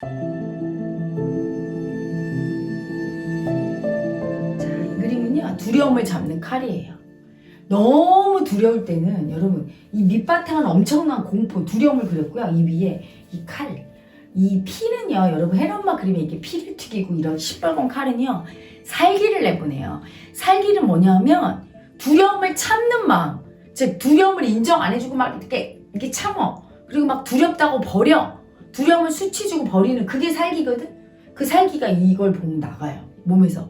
자, 이 그림은요, 두려움을 잡는 칼이에요. 너무 두려울 때는 여러분, 이 밑바탕은 엄청난 공포, 두려움을 그렸고요. 이 위에 이 칼. 이 피는요, 여러분, 헤엄마 그림에 이렇게 피를 튀기고 이런 시뻘건 칼은요, 살기를 내보내요. 살기는 뭐냐면, 두려움을 참는 마음. 즉, 두려움을 인정 안 해주고 막 이렇게, 이렇게 참어. 그리고 막 두렵다고 버려. 두려움을 수치주고 버리는 그게 살기거든? 그 살기가 이걸 보면 나가요. 몸에서.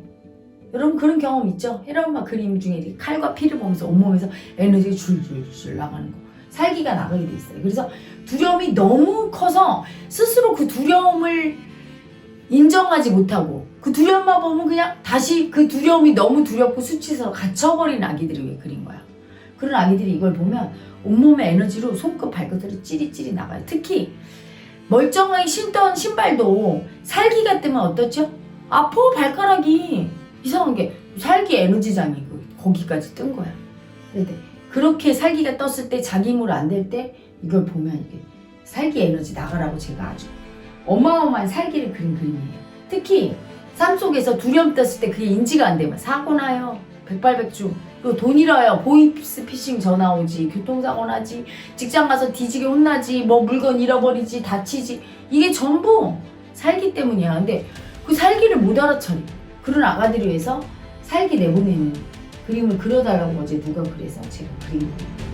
여러분 그런 경험 있죠? 헤라마 그림 중에 칼과 피를 보면서 온몸에서 에너지가 줄줄줄 나가는 거. 살기가 나가게 돼 있어요. 그래서 두려움이 너무 커서 스스로 그 두려움을 인정하지 못하고 그 두려움만 보면 그냥 다시 그 두려움이 너무 두렵고 수치서 갇혀버린 아기들을 왜 그린 거야. 그런 아기들이 이걸 보면 온몸의 에너지로 손끝 발끝으로 찌릿찌릿 나가요. 특히 멀쩡하게 신던 신발도 살기가 뜨면 어떻죠? 아파 발가락이 이상한 게 살기 에너지장이고 거기까지 뜬 거야. 근데 그렇게 살기가 떴을 때 자기 힘으로 안 될 때 이걸 보면 이게 살기 에너지 나가라고 제가 아주 어마어마한 살기를 그린 그림이에요. 특히 삶 속에서 두려움 떴을 때 그게 인지가 안 되면 사고 나요. 백발백중. 그리고 돈 잃어요. 보이스 피싱 전화 오지. 교통사고 나지. 직장 가서 뒤지게 혼나지. 뭐 물건 잃어버리지. 다치지. 이게 전부 살기 때문이야. 근데 그 살기를 못 알아차려. 그런 아가들을 위해서 살기 내보내는 그림을 그려달라고 어제 누가 그래서 제가 그린 거예요.